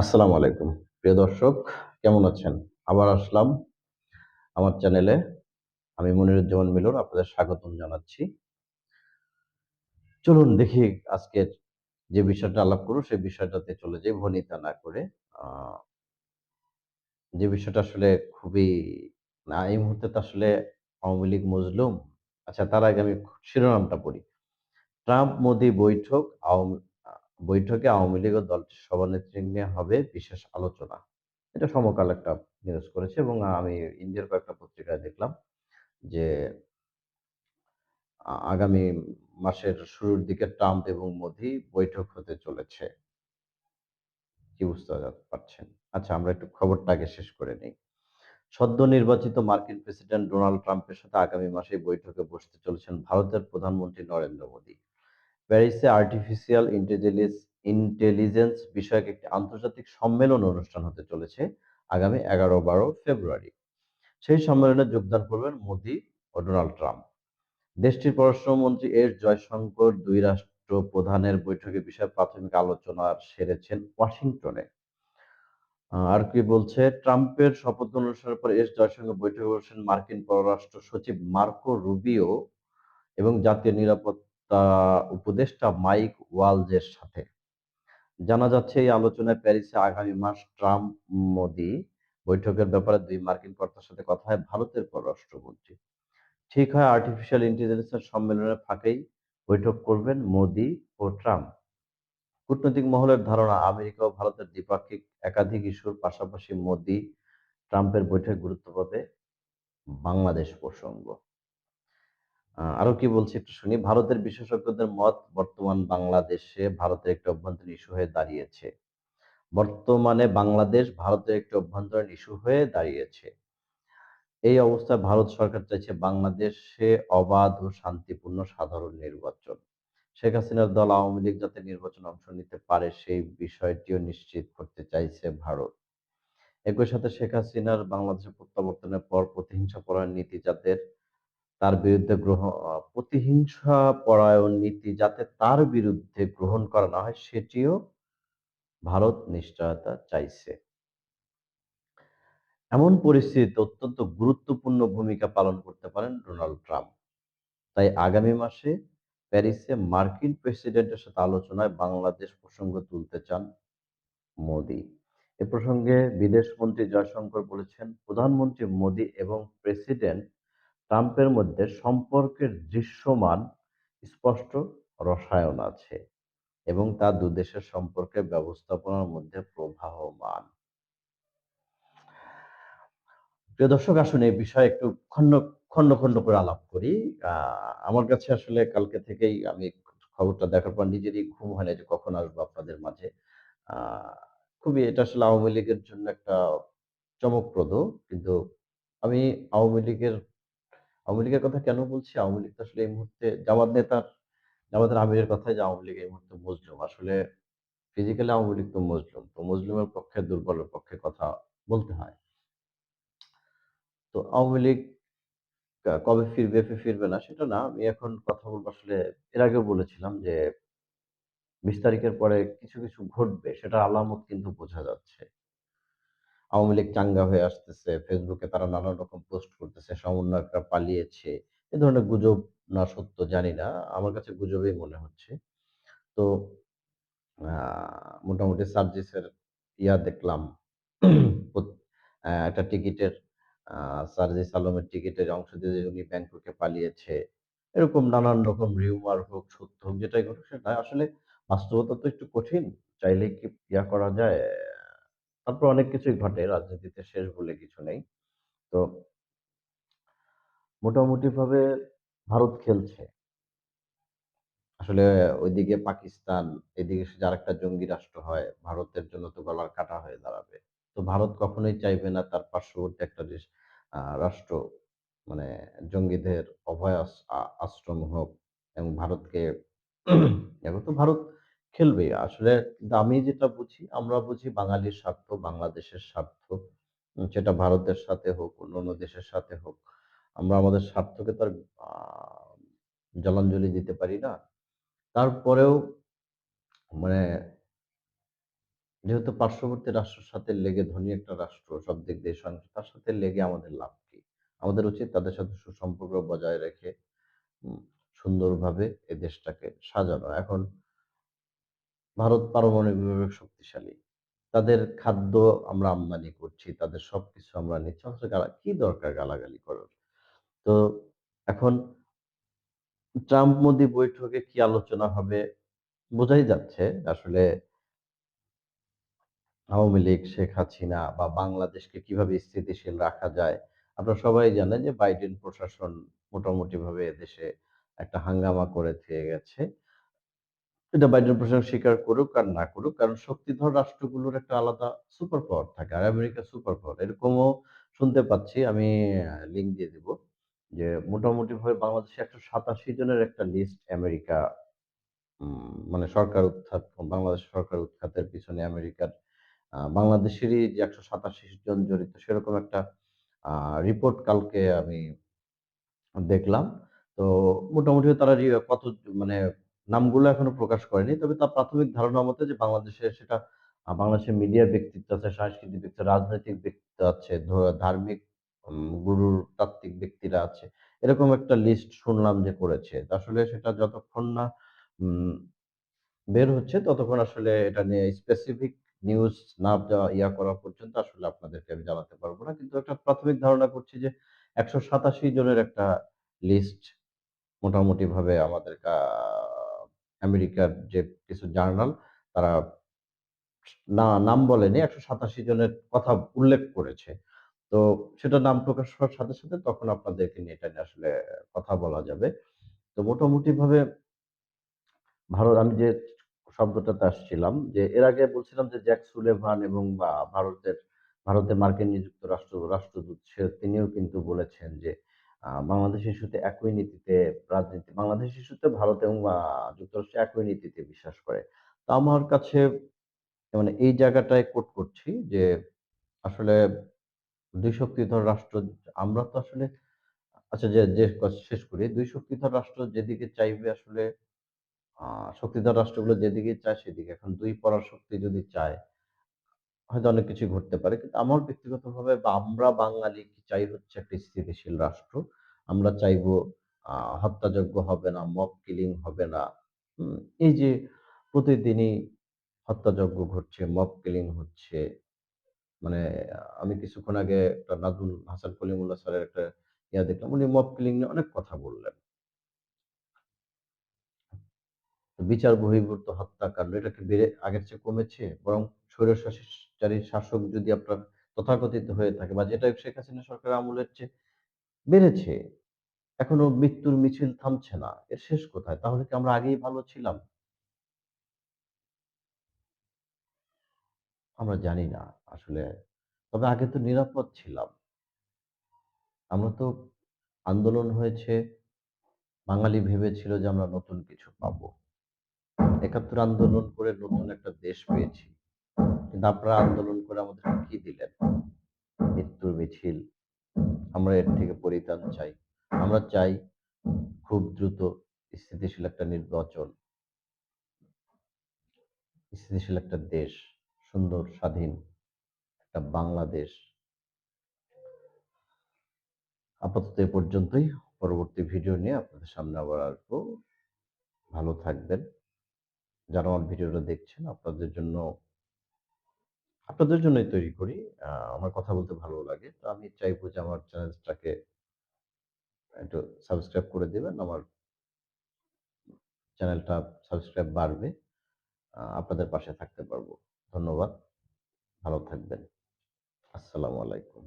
আসসালামু আলাইকুম। প্রিয় দর্শক, কেমন আছেন? আবার আসলাম আমার চ্যানেলে। আমি মনিরুজ্জামান মিলন আপনাদের স্বাগতম জানাচ্ছি। চলুন দেখি আজকের যে বিষয়টা আলাপ করব, সেই বিষয়টাতে চলে যাই ভনিতা না করে। যে বিষয়টা আসলে খুবই না, এই মুহূর্তে তো আসলে আওয়ামী লীগ মজলুম। আচ্ছা তার আগে আমি শিরোনামটা পড়ি। ট্রাম্প মোদি বৈঠক আওয়ামী বৈঠকে আওয়ামী লীগ ও দলটির সভানেত্রী নিয়ে হবে বিশেষ আলোচনা। এটা সমকাল একটা নিউজ করেছে এবং আমি ইন্ডিয়ার কয়েকটা পত্রিকায় দেখলাম যে আগামী মাসের শুরুর দিকে ট্রাম্প এবং মোদি বৈঠক হতে চলেছে। কি বুঝতে পারছেন? আচ্ছা আমরা একটু খবরটা আগে শেষ করে নিই সদ্য নির্বাচিত মার্কিন প্রেসিডেন্ট ডোনাল্ড ট্রাম্পের সাথে আগামী মাসে বৈঠকে বসতে চলেছেন ভারতের প্রধানমন্ত্রী নরেন্দ্র মোদি। প্যারিসে আর্টিফিশিয়াল ইন্টেলিজেন্স ইন্টেলিজেন্স বিষয়ক একটি আন্তর্জাতিক সম্মেলন অনুষ্ঠান হতে চলেছে আগামী ১১-১২ ফেব্রুয়ারি। সেই সম্মেলনে যোগদান করবেন মোদি ও ডোনাল্ড ট্রাম্প। দেশটির পররাষ্ট্রমন্ত্রী এস জয়শঙ্কর দুই রাষ্ট্র প্রধানের বৈঠকে বিষয়ে প্রাথমিক আলোচনা সেরেছেন ওয়াশিংটনে। আর কি বলছে, ট্রাম্পের শপথ অনুষ্ঠানের পর এস জয়শঙ্কর বৈঠকে বসেন মার্কিন পররাষ্ট্র সচিব মার্কো রুবিও এবং জাতীয় নিরাপত্তা উপদেষ্টা মাইক ওয়ালজের সাথে। জানা যাচ্ছে, এই আলোচনায় প্যারিসে আগামী মাস ট্রাম্প মোদি বৈঠকের ব্যাপারে দুই মার্কিন কর্তার সাথে কথা হয় ভারতের পররাষ্ট্রমন্ত্রী। ঠিক হয় আর্টিফিশিয়াল ইন্টেলিজেন্সের সম্মেলনের ফাঁকেই বৈঠক করবেন মোদি ও ট্রাম্প। কূটনৈতিক মহলের ধারণা, আমেরিকা ও ভারতের দ্বিপাক্ষিক একাধিক ইস্যুর পাশাপাশি মোদি ট্রাম্পের বৈঠকে গুরুত্ব পাবে বাংলাদেশ প্রসঙ্গ। আরও কি বলছি একটু শুনি। ভারতের বিশেষজ্ঞদের মত বর্তমান বাংলাদেশে ভারতের একটি অভ্যন্তরীণ ইস্যু হয়ে দাঁড়িয়েছে। বর্তমানে বাংলাদেশ ভারতের একটি অভ্যন্তরীণ ইস্যু হয়ে দাঁড়িয়েছে। এই অবস্থায় ভারত সরকার চাইছে বাংলাদেশে অবাধ ও শান্তিপূর্ণ সাধারণ নির্বাচন। শেখ হাসিনার দল আওয়ামী লীগ যাতে নির্বাচন অংশ নিতে পারে সেই বিষয়টিও নিশ্চিত করতে চাইছে ভারত। একই সাথে শেখ হাসিনার বাংলাদেশে প্রত্যাবর্তনের পর প্রতিহিংসাপরায়ণ নীতি যাতে তার বিরুদ্ধে গ্রহণ প্রতিহিংসা প্রতিহিংসাপরায়ণ নীতি যাতে তার বিরুদ্ধে গ্রহণ করা না হয় সেটিও ভারত নিশ্চয়তা চাইছে। এমন পরিস্থিতিতে অত্যন্ত গুরুত্বপূর্ণ ভূমিকা পালন করতে পারেন ডোনাল্ড ট্রাম্প। তাই আগামী মাসে প্যারিসে মার্কিন প্রেসিডেন্টের সাথে আলোচনায় বাংলাদেশ প্রসঙ্গ তুলতে চান মোদি। এ প্রসঙ্গে বিদেশমন্ত্রী জয়শঙ্কর বলেছেন, প্রধানমন্ত্রী মোদি এবং প্রেসিডেন্ট ট্রাম্পের মধ্যে সম্পর্কের দৃশ্যমান স্পষ্ট রসায়ন আছে এবং তা দুদেশের সম্পর্কের ব্যবস্থাপনার মধ্যে প্রবাহমান। প্রিয় দর্শক আসুন এই বিষয়ে একটু খন্ড, খন্ড, খন্ড করে আলাপ করি। আমার কাছে আসলে কালকে থেকেই আমি খবরটা দেখার পর নিজেরই ঘুম হয় না যে কখন আসব আপনাদের মাঝে। খুবই এটা আসলে আওয়ামী লীগের জন্য একটা চমকপ্রদ। কিন্তু আমি আওয়ামী লীগের আওয়ামী লীগের কথা কেন বলছি? আওয়ামী লীগ আসলে এই মুহূর্তে জামাত নেতার জামাতের আমিরের কথাই যে আওয়ামী লীগ এই মুহূর্তে মজলুম। আসলে ফিজিক্যালি আওয়ামী লীগ তো মজলুম। তো মজলুমের পক্ষে দুর্বলের পক্ষে কথা বলতে হয়। তো আওয়ামী লীগ কবে ফিরবে, ফিরবে না সেটা না। আমি এখন কথা বলব আসলে এর আগেও বলেছিলাম যে ২০ তারিখের পরে কিছু, কিছু ঘটবে সেটা আলামত কিন্তু বোঝা যাচ্ছে। আওয়ামী লীগ চাঙ্গা হয়ে আসতেছে। ফেসবুকে তারা নানান রকম পোস্ট করতেছে, সমন্বয়করা পালিয়েছে। এ ধরনের গুজব না সত্য জানি না। আমার কাছে গুজবই মনে হচ্ছে। তো মোটামুটি সার্জিসের ইয়া দেখলাম একটা টিকিটের সার্জিস আলমের টিকিটের অংশ দিয়ে উনি ব্যাংককে পালিয়েছে। এরকম নানান রকম রিউমার হোক, সত্য হোক যেটাই ঘটুক সেটা আসলে বাস্তবতা তো একটু কঠিন। চাইলে কি ইয়া করা যায়? তারপর অনেক কিছুই ঘটে। রাজনীতিতে শেষ বলে কিছু নেই। তো মোটামুটিভাবে ভারত খেলছে। আসলে ওইদিকে পাকিস্তান, এদিকে সে আরেকটা জঙ্গি রাষ্ট্র হয়। ভারতের জন্য তো গলার কাটা হয়ে দাঁড়াবে। তো ভারত কখনোই চাইবে না তার পার্শ্ববর্তী একটা দেশ রাষ্ট্র মানে জঙ্গিদের অভয় আশ্রম হোক এবং ভারতকে তো ভারত খেলবেই। আসলে আমি যেটা বুঝি, আমরা বুঝি বাঙালির স্বার্থ, বাংলাদেশের স্বার্থ। সেটা ভারতের সাথে হোক, অন্যান্য দেশের সাথে হোক। আমরা আমাদের স্বার্থকে তো আর আ জলাঞ্জলি দিতে পারি না। তারপরেও মানে যেহেতু পার্শ্ববর্তী রাষ্ট্রের সাথে লেগে ধনী একটা রাষ্ট্র সব দিক দিয়ে তার সাথে লেগে আমাদের লাভ কি আমাদের উচিত তাদের সাথে সুসম্পর্ক বজায় রেখে সুন্দরভাবে এ দেশটাকে সাজানো এখন ভারত পারমাণবিকভাবে শক্তিশালী তাদের খাদ্য আমরা আমদানি করছি তাদের সবকিছু আমরা নিচ্ছি অথচ গালা- কি দরকার গালাগালি করার তো এখন ট্রাম্প মোদি বৈঠকে কি আলোচনা হবে বোঝাই যাচ্ছে আসলে আওয়ামী লীগ, শেখ হাসিনা বা বাংলাদেশকে কীভাবে স্থিতিশীল রাখা যায়। আপনারা সবাই জানেন যে বাইডেন প্রশাসন মোটামুটিভাবে এদেশে একটা হাঙ্গামা করে থিয়ে গেছে। এটা বাইডেন প্রশাসন স্বীকার করুক আর না করুক, কারণ শক্তিধর রাষ্ট্রগুলোর একটা আলাদা সুপার পাওয়ার থাকে। আর আমেরিকা সুপার পাওয়ার। এরকমও শুনতে পাচ্ছি, আমি লিঙ্ক দিয়ে দিব। যে মোটামুটি মোটামুটিভাবে বাংলাদেশে ১৮৭ জনের একটা লিস্ট আমেরিকা মানে সরকার উত্থাত বাংলাদেশ সরকার উৎখাতের পিছনে আমেরিকার বাংলাদেশেরই যে ১৮৭ জন জড়িত সেরকম একটা রিপোর্ট কালকে আমি দেখলাম। তো মোটামুটি তারা কত মানে নামগুলো এখনও প্রকাশ করেনি। তবে তার প্রাথমিক ধারণা মতে যে বাংলাদেশে সেটা বাংলাদেশের মিডিয়ার ব্যক্তিত্ব আছে, সাংস্কৃতিক ব্যক্তিত্ব, রাজনৈতিক ব্যক্তিত্ব আছে, ধার্মিক গুরুর তাত্ত্বিক ব্যক্তিরা আছে। এরকম একটা লিস্ট শুনলাম যে করেছে। আসলে সেটা যতক্ষণ না বের হচ্ছে ততক্ষণ আসলে এটা নিয়ে স্পেসিফিক নিউজ না ইয়া করা পর্যন্ত আসলে আপনাদেরকে আমি জানাতে পারব না। কিন্তু একটা প্রাথমিক ধারণা করছি যে ১৮৭ জনের একটা লিস্ট মোটামুটি ভাবে আমাদের আমেরিকার যে কিছু জার্নাল তারা না নাম বলেনি ১৮৭ জনের কথা উল্লেখ করেছে। তো সেটা নাম প্রকাশ হওয়ার সাথে, সাথে তখন আপনাদেরকে নিয়ে এটা নিয়ে আসলে কথা বলা যাবে। তো মোটামুটিভাবে ভারত আমি যে শব্দটাতে আসছিলাম যে এর আগে বলছিলাম যে জ্যাক সুলেভান এবং ভারতের ভারতে মার্কিন নিযুক্ত রাষ্ট্র রাষ্ট্রদূত সে তিনিও কিন্তু বলেছেন যে আ বাংলাদেশ ইস্যুতে একই নীতিতে রাজনীতি বাংলাদেশ ইস্যুতে ভারত এবং যুক্তরাষ্ট্র একই নীতিতে বিশ্বাস করে। তা আমার কাছে মানে এই জায়গাটায় কোট করছি যে আসলে দুই শক্তিধর রাষ্ট্র আমরা তো আসলে আচ্ছা যে যে শেষ করি দুই শক্তিধর রাষ্ট্র যেদিকে চাইবে আসলে শক্তিধর রাষ্ট্রগুলো যেদিকে চায় সেদিকে। এখন ২ পরাশক্তি যদি চায়, হয়তো অনেক কিছু ঘটতে পারে। কিন্তু আমার ব্যক্তিগতভাবে বা আমরা বাঙালি চাই হচ্ছে একটা স্থিতিশীল রাষ্ট্র। আমরা চাইব হত্যাযজ্ঞ হবে না, মব কিলিং হবে না। এই যে প্রতিদিনই হত্যাযজ্ঞ ঘটছে, মব কিলিং হচ্ছে। মানে আমি কিছুক্ষণ আগে একটা নাজমুল হাসান কলিমুল্লাহ স্যারের একটা ইয়া দেখলাম। উনি মব কিলিং নিয়ে অনেক কথা বললেন। বিচার বহির্ভূত হত্যাকাণ্ড এটা কি বেড়ে আগের চেয়ে কমেছে? বরং স্বৈরশাসিচারী শাসক যদি আপনার তথাকথিত হয়ে থাকে বা যেটা শেখ হাসিনা সরকারের আমলের চেয়ে বেড়েছে। এখনও মৃত্যুর মিছিল থামছে না। এর শেষ কোথায়? তাহলে কি আমরা আগেই ভালো ছিলাম? আমরা জানি না আসলে। তবে আগে তো নিরাপদ ছিলাম। আমরা তো আন্দোলন হয়েছে, বাঙালি ভেবেছিল যে আমরা নতুন কিছু পাবো। ৭১ আন্দোলন করে নতুন একটা দেশ পেয়েছি। কিন্তু আপনারা আন্দোলন করে আমাদেরকে কি দিলেন? মৃত্যুর মিছিল। আমরা এর থেকে পরিত্রাণ চাই। আমরা চাই খুব দ্রুত স্থিতিশীল একটা নির্বাচন, স্থিতিশীল একটা দেশ, সুন্দর স্বাধীন একটা বাংলাদেশ। আপাতত এ পর্যন্তই। পরবর্তী ভিডিও নিয়ে আপনাদের সামনে আবার আসব। ভালো থাকবেন। যারা আমার ভিডিওটা দেখছেন আপনাদের জন্য আপনাদের জন্যই তৈরি করি। আমার কথা বলতে ভালো লাগে। তো আমি চাইব যে আমার চ্যানেলটাকে একটু সাবস্ক্রাইব করে দেবেন আমার চ্যানেলটা সাবস্ক্রাইব বাড়বে। আপনাদের পাশে থাকতে পারব। ধন্যবাদ। ভালো থাকবেন। আসসালামু আলাইকুম।